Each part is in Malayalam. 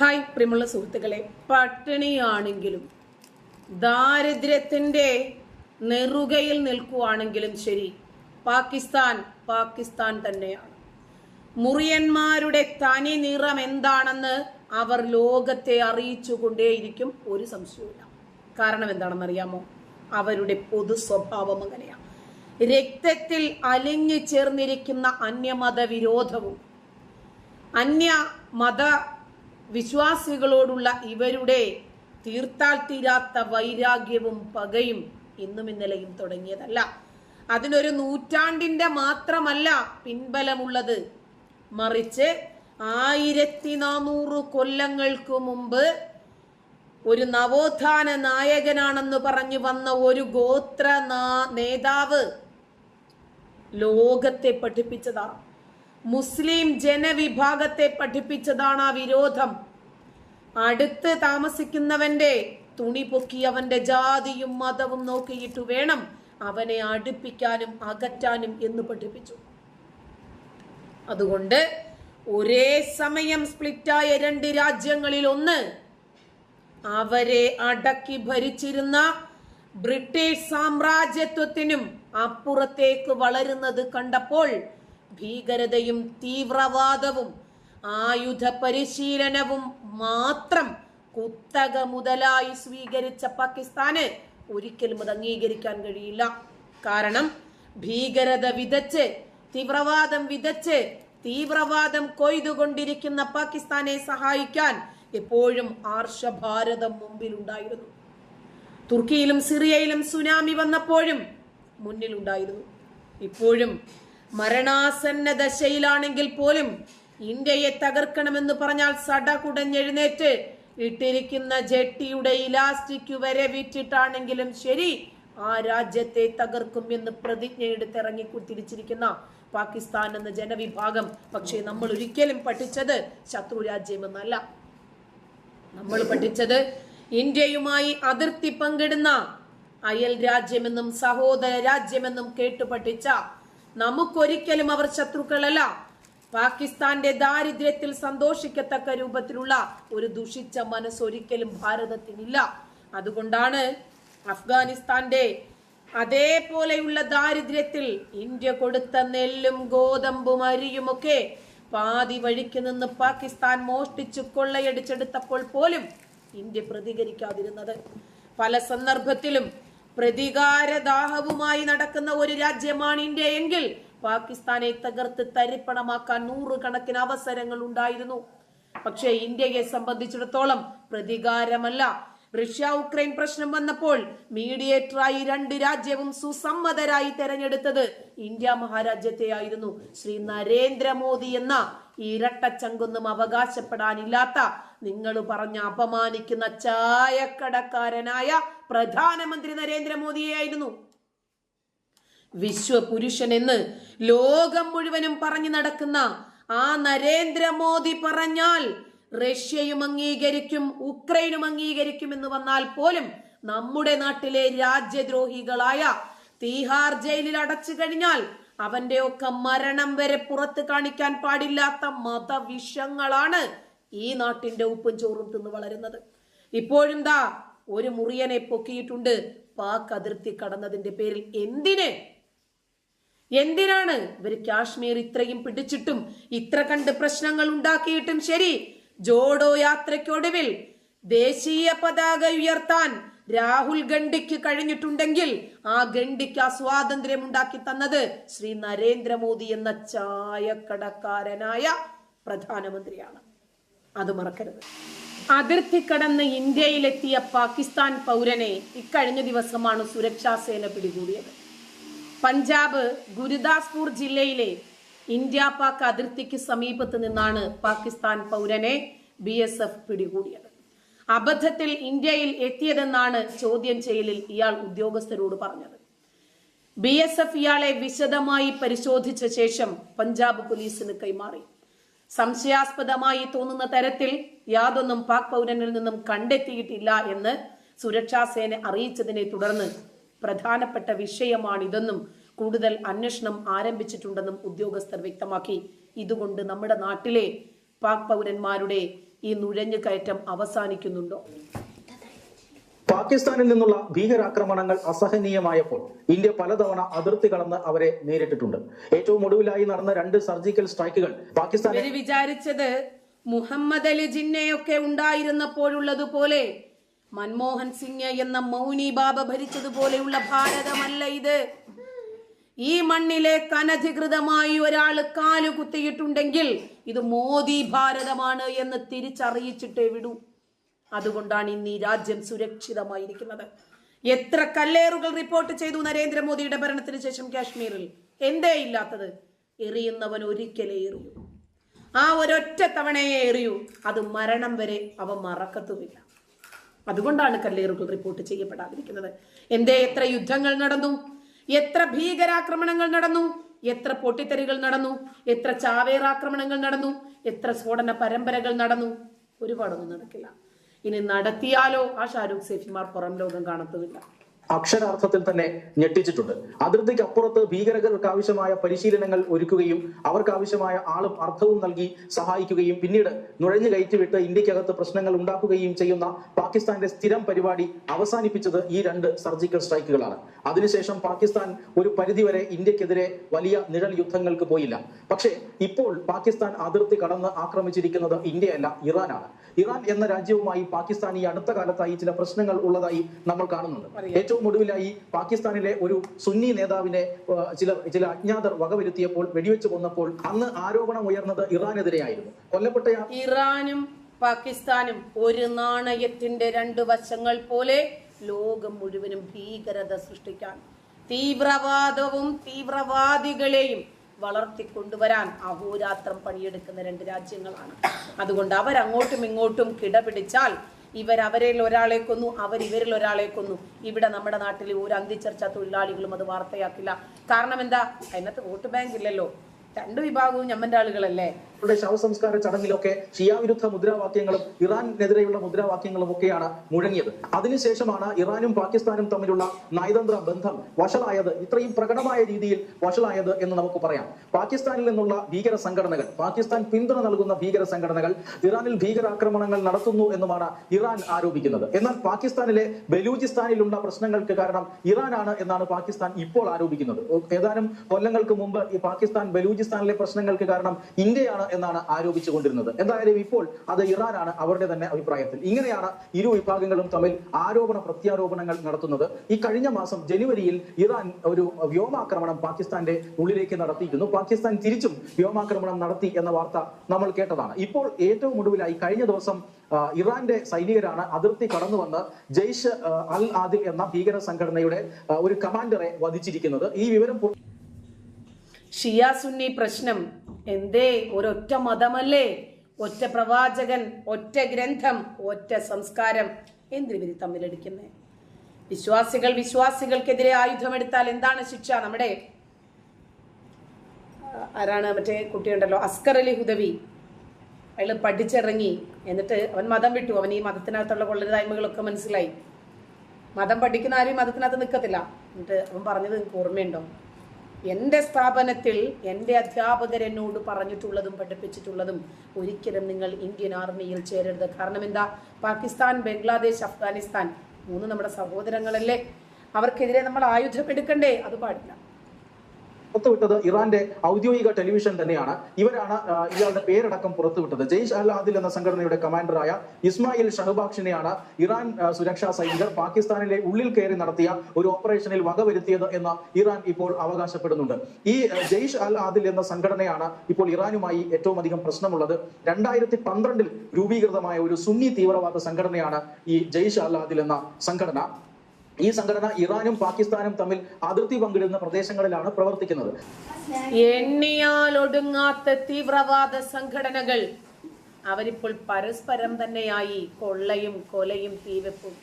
ഹായ് പ്രിയമുള്ള സുഹൃത്തുക്കളെ. പട്ടിണിയാണെങ്കിലും ദാരിദ്ര്യത്തിന്റെ നെറുകയിൽ നിൽക്കുവാണെങ്കിലും ശരി പാകിസ്ഥാൻ പാകിസ്ഥാൻ തന്നെയാണ്. മുറിയന്മാരുടെ തനി നിറം എന്താണെന്ന് അവർ ലോകത്തെ അറിയിച്ചു കൊണ്ടേയിരിക്കും ഒരു സംശയവുമില്ല. കാരണം എന്താണെന്നറിയാമോ? അവരുടെ പൊതു സ്വഭാവം അങ്ങനെയാണ്. രക്തത്തിൽ അലിഞ്ഞു ചേർന്നിരിക്കുന്ന അന്യമത വിരോധവും അന്യ മത വിശ്വാസികളോടുള്ള ഇവരുടെ തീർത്താൽ തീരാത്ത വൈരാഗ്യവും പകയും ഇന്നും ഇന്നലെയും തുടങ്ങിയതല്ല. അതിനൊരു നൂറ്റാണ്ടിന്റെ മാത്രമല്ല പിൻബലമുള്ളത്. മറിച്ച് ആയിരത്തി നാനൂറ് കൊല്ലങ്ങൾക്ക് മുമ്പ് ഒരു നവോത്ഥാന നായകനാണെന്ന് പറഞ്ഞു വന്ന ഒരു ഗോത്ര നേതാവ് ലോകത്തെ പഠിപ്പിച്ചതാണ്. മുസ്ലിം ജനവിഭാഗത്തെ പഠിപ്പിച്ചതാണ് ആ വിരോധം. അടുത്ത് താമസിക്കുന്നവന്റെ തുണി പൊക്കി അവന്റെ ജാതിയും മതവും നോക്കിയിട്ട് വേണം അവനെ അടുപ്പിക്കാനും അകറ്റാനും എന്ന് പഠിപ്പിച്ചു. അതുകൊണ്ട് ഒരേ സമയം സ്പ്ലിറ്റായ രണ്ട് രാജ്യങ്ങളിൽ ഒന്ന് അവരെ അടക്കി ഭരിച്ചിരുന്ന ബ്രിട്ടീഷ് സാമ്രാജ്യത്വത്തിനും അപ്പുറത്തേക്ക് വളരുന്നത് കണ്ടപ്പോൾ ഭീകരതയും തീവ്രവാദവും ആയുധ പരിശീലനവും മാത്രം കുത്തക മുതലായി സ്വീകരിച്ച പാകിസ്ഥാന് ഒരിക്കലും അത് അംഗീകരിക്കാൻ കഴിയില്ല. കാരണം ഭീകരത വിതച്ച് തീവ്രവാദം വിതച്ച് തീവ്രവാദം കൊയ്തുകൊണ്ടിരിക്കുന്ന പാകിസ്ഥാനെ സഹായിക്കാൻ എപ്പോഴും ആർഷഭാരതം മുമ്പിലുണ്ടായിരുന്നു. തുർക്കിയിലും സിറിയയിലും സുനാമി വന്നപ്പോഴും മുന്നിലുണ്ടായിരുന്നു. ഇപ്പോഴും മരണാസന്ന ദശയിലാണെങ്കിൽ പോലും ഇന്ത്യയെ തകർക്കണമെന്ന് പറഞ്ഞാൽ സടകുടഞ്ഞെഴുന്നേറ്റ് ഇട്ടിരിക്കുന്ന ജെട്ടിയുടെ ഇലാസ്റ്റിക് വരെ വിറ്റിട്ടാണെങ്കിലും ശരി ആ രാജ്യത്തെ തകർക്കും എന്ന് പ്രതിജ്ഞയെടുത്തിറങ്ങി തിരിച്ചിരിക്കുന്ന പാകിസ്ഥാൻ എന്ന ജനവിഭാഗം. പക്ഷേ നമ്മൾ ഒരിക്കലും പഠിച്ചത് ശത്രു രാജ്യമെന്നല്ല നമ്മൾ പഠിച്ചത് ഇന്ത്യയുമായി അതിർത്തി പങ്കിടുന്ന അയൽ രാജ്യമെന്നും സഹോദര രാജ്യമെന്നും കേട്ടു പഠിച്ച നമുക്കൊരിക്കലും അവർ ശത്രുക്കളല്ല. പാകിസ്ഥാന്റെ ദാരിദ്ര്യത്തിൽ സന്തോഷിക്കത്തക്ക രൂപത്തിലുള്ള ഒരു ദുഷിച്ച മനസ്സൊരിക്കലും ഭാരതത്തിനില്ല. അതുകൊണ്ടാണ് അഫ്ഗാനിസ്ഥാന്റെ അതേപോലെയുള്ള ദാരിദ്ര്യത്തിൽ ഇന്ത്യ കൊടുത്ത നെല്ലും ഗോതമ്പും അരിയുമൊക്കെ പാതി വഴിക്ക് നിന്ന് പാകിസ്ഥാൻ മോഷ്ടിച്ചു കൊള്ളയടിച്ചെടുത്തപ്പോൾ പോലും ഇന്ത്യ പ്രതികരിക്കാതിരുന്നത്. പല സന്ദർഭത്തിലും പ്രതികാരദാഹവുമായി നടക്കുന്ന ഒരു രാജ്യമാണ് ഇന്ത്യ എങ്കിൽ പാകിസ്ഥാനെ തകർത്ത് തരിപ്പണമാക്കാൻ നൂറുകണക്കിന് അവസരങ്ങൾ ഉണ്ടായിരുന്നു. പക്ഷേ ഇന്ത്യയെ സംബന്ധിച്ചിടത്തോളം പ്രതികാരമല്ല. റഷ്യ ഉക്രൈൻ പ്രശ്നം വന്നപ്പോൾ മീഡിയേറ്ററായി രണ്ട് രാജ്യവും സുസമ്മതരായി തെരഞ്ഞെടുത്തത് ഇന്ത്യ മഹാരാജ്യത്തെ ആയിരുന്നു ശ്രീ നരേന്ദ്രമോദി എന്ന ഇരട്ടച്ചങ്കൊന്നും അവകാശപ്പെടാനില്ലാത്ത നിങ്ങൾ പറഞ്ഞ അപമാനിക്കുന്ന ചായക്കടക്കാരനായ പ്രധാനമന്ത്രി നരേന്ദ്രമോദിയായിരുന്നു വിശ്വപുരുഷൻ എന്ന് ലോകം മുഴുവനും പറഞ്ഞു നടക്കുന്ന ആ നരേന്ദ്രമോദി പറഞ്ഞാൽ റഷ്യയും അംഗീകരിക്കും ഉക്രൈനും അംഗീകരിക്കും എന്ന് വന്നാൽ പോലും നമ്മുടെ നാട്ടിലെ രാജ്യദ്രോഹികളായ തീഹാർ ജയിലിൽ അടച്ചു കഴിഞ്ഞാൽ അവന്റെ ഒക്കെ മരണം വരെ പുറത്ത് കാണിക്കാൻ പാടില്ലാത്ത മതവിഷങ്ങളാണ് ഈ നാട്ടിന്റെ ഉപ്പും ചോറും തിന്ന് വളരുന്നത്. ഇപ്പോഴും ദാ ഒരു മുറിയനെ പൊക്കിയിട്ടുണ്ട്. പാക് അതിർത്തി കടന്നതിന്റെ പേരിൽ എന്തിന് എന്തിനാണ് ഇവർ കാശ്മീർ ഇത്രയും പിടിച്ചിട്ടും ഇത്ര കണ്ട് പ്രശ്നങ്ങൾ ഉണ്ടാക്കിയിട്ടും ശരി? ജോഡോ യാത്രയ്ക്കൊടുവിൽ ദേശീയ പതാക ഉയർത്താൻ രാഹുൽ ഗണ്ഡിക്ക് കഴിഞ്ഞിട്ടുണ്ടെങ്കിൽ ആ ഗണ്ഡിക്ക് ആ സ്വാതന്ത്ര്യം ഉണ്ടാക്കി തന്നത് ശ്രീ നരേന്ദ്രമോദി എന്ന ചായക്കടക്കാരനായ പ്രധാനമന്ത്രിയാണ്. അത് മറക്കരുത്. അതിർത്തി കടന്ന് ഇന്ത്യയിലെത്തിയ പാകിസ്ഥാൻ പൗരനെ ഇക്കഴിഞ്ഞ ദിവസമാണ് സുരക്ഷാ സേന പിടികൂടിയത്. പഞ്ചാബ് ഗുരുദാസ്പൂർ ജില്ലയിലെ ഇന്ത്യ പാക് അതിർത്തിക്ക് സമീപത്ത് നിന്നാണ് പാകിസ്ഥാൻ പൗരനെ ബി എസ് എഫ് പിടികൂടിയത്. അബദ്ധത്തിൽ ഇന്ത്യയിൽ എത്തിയതെന്നാണ് ചോദ്യം ചെയ്യലിൽ ഇയാൾ ഉദ്യോഗസ്ഥരോട് പറഞ്ഞത്. ബി എസ് എഫ് ഇയാളെ വിശദമായി പരിശോധിച്ച ശേഷം പഞ്ചാബ് പോലീസിന് കൈമാറി. സംശയാസ്പദമായി തോന്നുന്ന തരത്തിൽ യാതൊന്നും പാക് പൗരനിൽ നിന്നും കണ്ടെത്തിയിട്ടില്ല എന്ന് സുരക്ഷാ സേന അറിയിച്ചതിനെ തുടർന്ന് പ്രധാനപ്പെട്ട വിഷയമാണിതെന്നും കൂടുതൽ അന്വേഷണം ആരംഭിച്ചിട്ടുണ്ടെന്നും ഉദ്യോഗസ്ഥർ വ്യക്തമാക്കി. ഇതുകൊണ്ട് നമ്മുടെ നാട്ടിലെ പാക് പൗരന്മാരുടെ ഈ നുഴഞ്ഞു കയറ്റം അവസാനിക്കുന്നുണ്ടോ? പാകിസ്ഥാനിൽ നിന്നുള്ള ഭീകരാക്രമണങ്ങൾ അസഹനീയമായപ്പോൾ ഇന്ത്യ പലതവണ അതിർത്തി കടന്ന് അവരെ നേരിട്ടിട്ടുണ്ട്. ഏറ്റവും ഒടുവിലായി നടന്ന രണ്ട് സർജിക്കൽ സ്ട്രൈക്കുകൾ പാകിസ്ഥാൻ വിചാരിച്ചത് മുഹമ്മദ് അലി ജിന്നയൊക്കെ ഉണ്ടായിരുന്നപ്പോഴുള്ളതുപോലെ മൻമോഹൻ സിംഗ് എന്ന മൗനി ബാബ ഭരിച്ചതുപോലെയുള്ള ഭാരതമല്ല ഇത്. ഈ മണ്ണിലെ അനധികൃതമായി ഒരാൾ കാലു കുത്തിയിട്ടുണ്ടെങ്കിൽ ഇത് മോദി ഭാരതമാണ് എന്ന് തിരിച്ചറിയിച്ചിട്ടേ വിടൂ. അതുകൊണ്ടാണ് ഇന്ന് ഈ രാജ്യം സുരക്ഷിതമായിരിക്കുന്നത്. എത്ര കല്ലേറുകൾ റിപ്പോർട്ട് ചെയ്തു നരേന്ദ്രമോദിയുടെ ഭരണത്തിന് ശേഷം കാശ്മീരിൽ? എന്തേ ഇല്ലാത്തത്? എറിയുന്നവൻ ഒരിക്കലേ എറിയൂ. ആ ഒരൊറ്റ തവണയെ എറിയൂ. അത് മരണം വരെ അവ മറക്കത്തുമില്ല. അതുകൊണ്ടാണ് കല്ലേറുകൾ റിപ്പോർട്ട് ചെയ്യപ്പെടാതിരിക്കുന്നത്. എന്തേ എത്ര യുദ്ധങ്ങൾ നടന്നു? എത്ര ഭീകരാക്രമണങ്ങൾ നടന്നു? എത്ര പൊട്ടിത്തെറികൾ നടന്നു? എത്ര ചാവേറാക്രമണങ്ങൾ നടന്നു? എത്ര സ്ഫോടന പരമ്പരകൾ നടന്നു? ഒരുപാടൊന്നും നടക്കില്ല. ഇനി നടത്തിയാലോ? ആ ഷാരൂഖ് സേഫിമാർ പുറം ലോകം കാണത്തുമില്ല. അക്ഷരാർത്ഥത്തിൽ തന്നെ ഞെട്ടിച്ചിട്ടുണ്ട്. അതിർത്തിക്ക് അപ്പുറത്ത് ഭീകരകർക്ക് ആവശ്യമായ പരിശീലനങ്ങൾ ഒരുക്കുകയും അവർക്ക് ആവശ്യമായ ആളും അർത്ഥവും നൽകി സഹായിക്കുകയും പിന്നീട് നുഴഞ്ഞു കയറ്റിവിട്ട് ഇന്ത്യക്കകത്ത് പ്രശ്നങ്ങൾ ഉണ്ടാക്കുകയും ചെയ്യുന്ന പാകിസ്ഥാന്റെ സ്ഥിരം പരിപാടി അവസാനിപ്പിച്ചത് ഈ രണ്ട് സർജിക്കൽ സ്ട്രൈക്കുകളാണ്. അതിനുശേഷം പാകിസ്ഥാൻ ഒരു പരിധിവരെ ഇന്ത്യക്കെതിരെ വലിയ നിഴൽ യുദ്ധങ്ങൾക്ക് പോയില്ല. പക്ഷേ ഇപ്പോൾ പാകിസ്ഥാൻ അതിർത്തി കടന്ന് ആക്രമിച്ചിരിക്കുന്നത് ഇന്ത്യയല്ല ഇറാനാണ്. ഇറാൻ എന്ന രാജ്യവുമായി പാകിസ്ഥാൻ ഈ അടുത്ത കാലത്തായി ചില പ്രശ്നങ്ങൾ ഉള്ളതായി നമ്മൾ കാണുന്നുണ്ട്. ഏറ്റവും ഒടുവിലായി പാകിസ്ഥാനിലെ ഒരു സുന്നി നേതാവിനെ ചില ചില അജ്ഞാതർ വകവരുത്തിയപ്പോൾ വെടിവെച്ച് കൊന്നപ്പോൾ അന്ന് ആരോപണം ഉയർന്നത് ഇറാനെതിരെയായിരുന്നു. കൊല്ലപ്പെട്ട ഇറാനും പാകിസ്ഥാനും ഒരു നാണയത്തിന്റെ രണ്ട് വശങ്ങൾ പോലെ ലോകം മുഴുവനും ഭീകരത സൃഷ്ടിക്കാൻ തീവ്രവാദവും തീവ്രവാദികളെയും വളർത്തിക്കൊണ്ടുവരാൻ അഹോരാത്രം പണിയെടുക്കുന്ന രണ്ട് രാജ്യങ്ങളാണ്. അതുകൊണ്ട് അവരങ്ങോട്ടും ഇങ്ങോട്ടും കിടപിടിച്ചാൽ ഇവർ അവരിൽ ഒരാളെ കൊന്നു ഇവരിൽ ഒരാളെ കൊന്നു. ഇവിടെ നമ്മുടെ നാട്ടിൽ ഒരു അന്തിച്ചർച്ച തൊഴിലാളികളും അത് വാർത്തയാക്കില്ല. കാരണം എന്താ? അതിനകത്ത് വോട്ട് ബാങ്ക് ഇല്ലല്ലോ. രണ്ട് വിഭാഗവും ഞമ്മന്റെ ആളുകളല്ലേ? അവരുടെ ശവസംസ്കാര ചടങ്ങിലൊക്കെ ഷിയ വിരുദ്ധ മുദ്രാവാക്യങ്ങളും ഇറാനെതിരെയുള്ള മുദ്രാവാക്യങ്ങളും ഒക്കെയാണ് മുഴങ്ങിയത്. അതിനുശേഷമാണ് ഇറാനും പാകിസ്ഥാനും തമ്മിലുള്ള നയതന്ത്ര ബന്ധം വഷളായത്. ഇത്രയും പ്രകടമായ രീതിയിൽ വഷളായത് എന്ന് നമുക്ക് പറയാം. പാകിസ്ഥാനിൽ നിന്നുള്ള ഭീകര സംഘടനകൾ പാകിസ്ഥാൻ പിന്തുണ നൽകുന്ന ഭീകര സംഘടനകൾ ഇറാനിൽ ഭീകരാക്രമണങ്ങൾ നടത്തുന്നു എന്നുമാണ് ഇറാൻ ആരോപിക്കുന്നത്. എന്നാൽ പാകിസ്ഥാനിലെ ബലൂചിസ്ഥാനിലുള്ള പ്രശ്നങ്ങൾക്ക് കാരണം ഇറാനാണ് എന്നാണ് പാകിസ്ഥാൻ ഇപ്പോൾ ആരോപിക്കുന്നത്. ഏതാനും കൊല്ലങ്ങൾക്ക് മുമ്പ് ഈ പാകിസ്ഥാൻ ബലൂചിസ്ഥാനിലെ പ്രശ്നങ്ങൾക്ക് കാരണം ഇന്ത്യയാണ് എന്നാണ് ആരോപിച്ചുകൊണ്ടിരുന്നത് എന്തായാലും ഇപ്പോൾ അത് ഇറാനാണ് അവരുടെ തന്നെ അഭിപ്രായത്തിൽ. ഇങ്ങനെയാണ് ഇരു വിഭാഗങ്ങളും തമ്മിൽ ആരോപണ പ്രത്യാരോപണങ്ങൾ നടത്തുന്നത്. ഈ കഴിഞ്ഞ മാസം ജനുവരിയിൽ ഇറാൻ ഒരു വ്യോമാക്രമണം പാകിസ്ഥാന്റെ ഉള്ളിലേക്ക് നടത്തിയിരുന്നു. പാകിസ്ഥാൻ തിരിച്ചും വ്യോമാക്രമണം നടത്തി എന്ന വാർത്ത നമ്മൾ കേട്ടതാണ്. ഇപ്പോൾ ഏറ്റവും ഒടുവിലായി കഴിഞ്ഞ ദിവസം ഇറാന്റെ സൈനികരാണ് അതിർത്തി കടന്നു വന്ന് ജയ്ഷ് അൽ ആദിൽ എന്ന ഭീകര സംഘടനയുടെ ഒരു കമാൻഡറെ വധിച്ചിരിക്കുന്നത്. ഈ വിവരം ഷിയ സുന്നി പ്രശ്നം. എന്തേ? ഒരൊറ്റ മതമല്ലേ? ഒറ്റ പ്രവാചകൻ ഒറ്റ ഗ്രന്ഥം ഒറ്റ സംസ്കാരം. എന്തിനു തമ്മിലടിക്കുന്നത് വിശ്വാസികൾ വിശ്വാസികൾക്കെതിരെ ആയുധമെടുത്താൽ എന്താണ് ശിക്ഷ? നമ്മുടെ ആരാണ് മറ്റേ കുട്ടിയുണ്ടല്ലോ? അസ്കർ അലി ഹുദവി. അയാൾ പഠിച്ചിറങ്ങി. എന്നിട്ട് അവൻ മതം വിട്ടു. അവൻ ഈ മതത്തിനകത്തുള്ള കൊള്ളരുതായ്മകളൊക്കെ മനസ്സിലായി. മതം പഠിക്കുന്ന ആരും മതത്തിനകത്ത് നിൽക്കത്തില്ല എന്നിട്ട് അവൻ പറഞ്ഞത് ഓർമ്മയുണ്ടോ? എന്റെ സ്ഥാപനത്തിൽ എന്റെ അധ്യാപകർ എന്നോട് പറഞ്ഞിട്ടുള്ളതും പഠിപ്പിച്ചിട്ടുള്ളതും ഒരിക്കലും നിങ്ങൾ ഇന്ത്യൻ ആർമിയിൽ ചേരരുത്. കാരണം എന്താ? പാകിസ്ഥാൻ ബംഗ്ലാദേശ് അഫ്ഗാനിസ്ഥാൻ മൂന്ന് നമ്മുടെ സഹോദരങ്ങളല്ലേ? അവർക്കെതിരെ നമ്മൾ ആയുധം എടുക്കണ്ടേ? അത് പാടില്ല. പുറത്തുവിട്ടത് ഇറാന്റെ ഔദ്യോഗിക ടെലിവിഷൻ തന്നെയാണ്. ഇവരാണ് ഇയാളുടെ പേരടക്കം പുറത്തുവിട്ടത്. ജെയ്ഷ് അൽ ആദിൽ എന്ന സംഘടനയുടെ കമാൻഡറായ ഇസ്മായിൽ ഷഹബാഖിനെയാണ് ഇറാൻ സുരക്ഷാ സൈനികർ പാകിസ്ഥാനിലെ ഉള്ളിൽ കയറി നടത്തിയ ഒരു ഓപ്പറേഷനിൽ വകവരുത്തിയത് എന്ന് ഇറാൻ ഇപ്പോൾ അവകാശപ്പെടുന്നുണ്ട്. ഈ ജയ്ഷ് അൽ ആദിൽ എന്ന സംഘടനയാണ് ഇപ്പോൾ ഇറാനുമായി ഏറ്റവും അധികം പ്രശ്നമുള്ളത്. രണ്ടായിരത്തി പന്ത്രണ്ടിൽ രൂപീകൃതമായ ഒരു സുന്നി തീവ്രവാദ സംഘടനയാണ് ഈ ജെയ്ഷ് അൽ ആദിൽ എന്ന സംഘടന. ഈ സംഘടന ഇറാനും പാകിസ്ഥാനും തമ്മിൽ അതിർത്തി പങ്കിടുന്ന പ്രദേശങ്ങളിലാണ് പ്രവർത്തിക്കുന്നത്. എണ്ണിയാൽ ഒടുങ്ങാത്ത തീവ്രവാദ സംഘടനകൾ അവരിപ്പോൾ പരസ്പരം തന്നെയായി കൊള്ളയും കൊലയും തീവെപ്പും.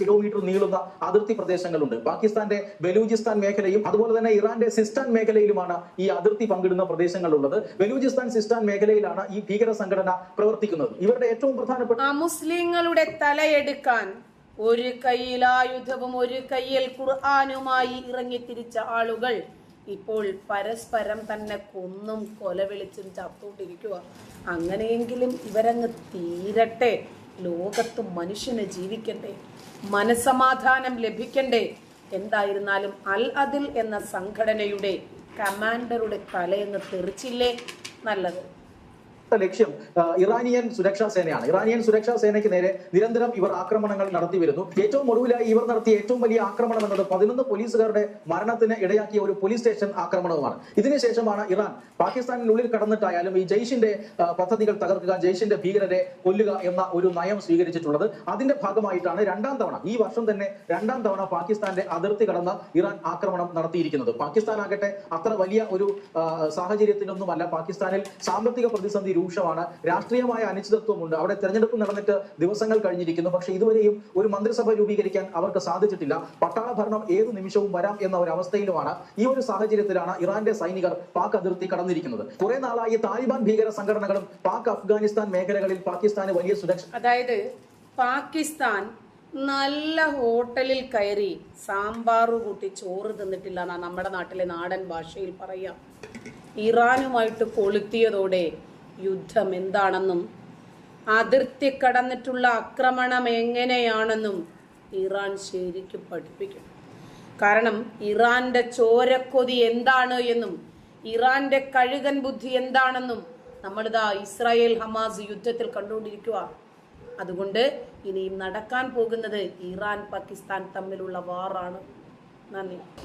കിലോമീറ്റർ നീളുന്ന അതിർത്തി പ്രദേശങ്ങളുണ്ട്. പാകിസ്ഥാന്റെ ബലൂചിസ്ഥാൻ മേഖലയും അതുപോലെ തന്നെ ഇറാന്റെ സിസ്റ്റാൻ മേഖലയിലുമാണ് ഈ അതിർത്തി പങ്കിടുന്ന പ്രദേശങ്ങളുള്ളത്. ബലൂചിസ്ഥാൻ സിസ്റ്റാൻ മേഖലയിലാണ് ഈ ഭീകര സംഘടന പ്രവർത്തിക്കുന്നത്. ഇവരുടെ ഏറ്റവും പ്രധാനപ്പെട്ട മുസ്ലിങ്ങളുടെ തലയെടുക്കാൻ ഒരു കയ്യിൽ ആയുധവും ഒരു കയ്യിൽ ഖുർആാനുമായി ഇറങ്ങിത്തിരിച്ച ആളുകൾ ഇപ്പോൾ പരസ്പരം തന്നെ കൊന്നും കൊലവിളിച്ചും ചത്തുകൊണ്ടിരിക്കുക അങ്ങനെയെങ്കിലും ഇവരങ്ങ് തീരട്ടെ ലോകത്ത് മനുഷ്യന് ജീവിക്കണ്ടേ മനസമാധാനം ലഭിക്കണ്ടേ? എന്തായിരുന്നാലും അൽ അതിൽ എന്ന സംഘടനയുടെ കമാൻഡറുടെ തലയെന്ന് തെറിച്ചില്ലേ? നല്ലത്. ലക്ഷ്യം ഇറാനിയൻ സുരക്ഷാ സേനയാണ്. ഇറാനിയൻ സുരക്ഷാ സേനയ്ക്ക് നേരെ നിരന്തരം ഇവർ ആക്രമണങ്ങൾ നടത്തി വരുന്നു. ഏറ്റവും ഒടുവിലായി ഇവർ നടത്തിയ ഏറ്റവും വലിയ ആക്രമണം എന്നത് പതിനൊന്ന് പോലീസുകാരുടെ മരണത്തിന് ഇടയാക്കിയ ഒരു പോലീസ് സ്റ്റേഷൻ ആക്രമണവുമാണ്. ഇതിനുശേഷമാണ് ഇറാൻ പാകിസ്ഥാനിനുള്ളിൽ കടന്നിട്ടായാലും ഈ ജയ്ഷിന്റെ പദ്ധതികൾ തകർക്കുക ജയ്ഷിന്റെ ഭീകരരെ കൊല്ലുക എന്ന ഒരു നയം സ്വീകരിച്ചിട്ടുള്ളത്. അതിന്റെ ഭാഗമായിട്ടാണ് രണ്ടാം തവണ ഈ വർഷം തന്നെ രണ്ടാം തവണ പാകിസ്ഥാന്റെ അതിർത്തി കടന്ന് ഇറാൻ ആക്രമണം നടത്തിയിരിക്കുന്നത്. പാകിസ്ഥാൻ ആകട്ടെ അത്ര വലിയ ഒരു സാഹചര്യത്തിനൊന്നുമല്ല. പാകിസ്ഥാനിൽ സാമ്പത്തിക പ്രതിസന്ധി രൂക്ഷമാണ്. രാഷ്ട്രീയമായ അനിശ്ചിതത്വമുണ്ട്. അവിടെ തെരഞ്ഞെടുപ്പ് നടന്നിട്ട് ദിവസങ്ങൾ കഴിഞ്ഞിരിക്കുന്നു. പക്ഷെ ഇതുവരെയും ഒരു മന്ത്രിസഭ രൂപീകരിക്കാൻ അവർക്ക് സാധിച്ചിട്ടില്ല. പട്ടാള ഭരണം ഏത് നിമിഷവും വരാം എന്ന ഒരു അവസ്ഥയിലുമാണ് ഈ ഒരു സാഹചര്യത്തിലാണ് ഇറാന്റെ സൈനികർ പാക് അതിർത്തി കടന്നിരിക്കുന്നത്. കുറെ നാളായി താലിബാൻ ഭീകര സംഘടനകളും പാക് അഫ്ഗാനിസ്ഥാൻ മേഖലകളിൽ പാകിസ്ഥാന് വലിയ സുരക്ഷ അതായത് പാകിസ്ഥാൻ നല്ല ഹോട്ടലിൽ കയറി സാമ്പാർ കൂട്ടി ചോറ് തിന്നിട്ടില്ല നമ്മുടെ നാട്ടിലെ നാടൻ ഭാഷയിൽ പറയാം. ഇറാനുമായിട്ട് കൊളുത്തിയതോടെ യുദ്ധം എന്താണെന്നും അതിർത്തി കടന്നിട്ടുള്ള ആക്രമണം എങ്ങനെയാണെന്നും ഇറാൻ ശരിക്കും പഠിപ്പിക്കണം. കാരണം ഇറാന്റെ ചോരക്കൊതി എന്താണ് എന്നും ഇറാന്റെ കഴുകൻ ബുദ്ധി എന്താണെന്നും നമ്മളിതാ ഇസ്രായേൽ ഹമാസ് യുദ്ധത്തിൽ കണ്ടുകൊണ്ടിരിക്കുക അതുകൊണ്ട് ഇനിയും നടക്കാൻ പോകുന്നത് ഇറാൻ പാകിസ്ഥാൻ തമ്മിലുള്ള വാറാണ്. നന്ദി.